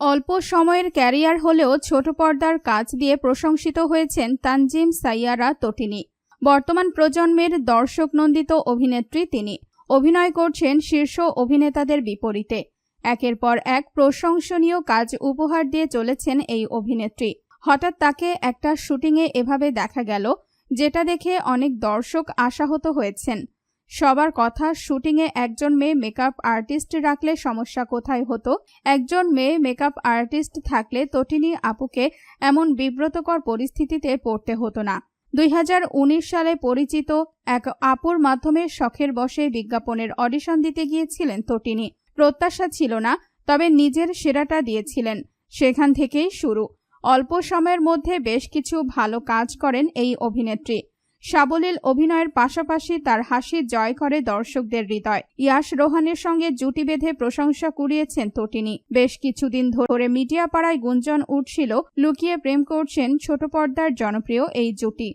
অল্প সময়ের ক্যারিয়ার হলেও ছোট পর্দার কাজ দিয়ে প্রশংসিত হয়েছেন তানজিম সাইয়ারা তটিনী। বর্তমান প্রজন্মের দর্শক নন্দিত অভিনেত্রী তিনি। অভিনয় করছেন শীর্ষ অভিনেতাদের বিপরীতে। একের পর এক প্রশংসনীয় কাজ উপহার দিয়ে চলেছেন এই অভিনেত্রী। হঠাৎ তাকে একটা শুটিংয়ে এভাবে দেখা গেল, যেটা দেখে অনেক দর্শক আশাহত হয়েছেন। সবার কথা, শুটিংয়ে একজন মেয়ে মেকআপ আর্টিস্ট রাখলে সমস্যা কোথায় হতো? একজন মেয়ে মেকআপ আর্টিস্ট থাকলে তটিনী আপুকে এমন বিব্রতকর পরিস্থিতিতে পড়তে হতো না। দুই হাজার উনিশ সালে পরিচিত এক আপুর মাধ্যমে শখের বসে বিজ্ঞাপনের অডিশন দিতে গিয়েছিলেন তটিনী। প্রত্যাশা ছিল না, তবে নিজের সেরাটা দিয়েছিলেন। সেখান থেকেই শুরু। অল্প সময়ের মধ্যে বেশ কিছু ভালো কাজ করেন এই অভিনেত্রী। সাবলীল অভিনয়ের পাশাপাশি তার হাসি জয় করে দর্শকদের হৃদয়। ইয়াস রোহানের সঙ্গে জুটি বেঁধে প্রশংসা কুড়িয়েছেন তটিনি বেশ কিছুদিন ধরে মিডিয়া পাড়ায় গুঞ্জন উঠছিল, লুকিয়ে প্রেম করছেন ছোট পর্দার জনপ্রিয় এই জুটি।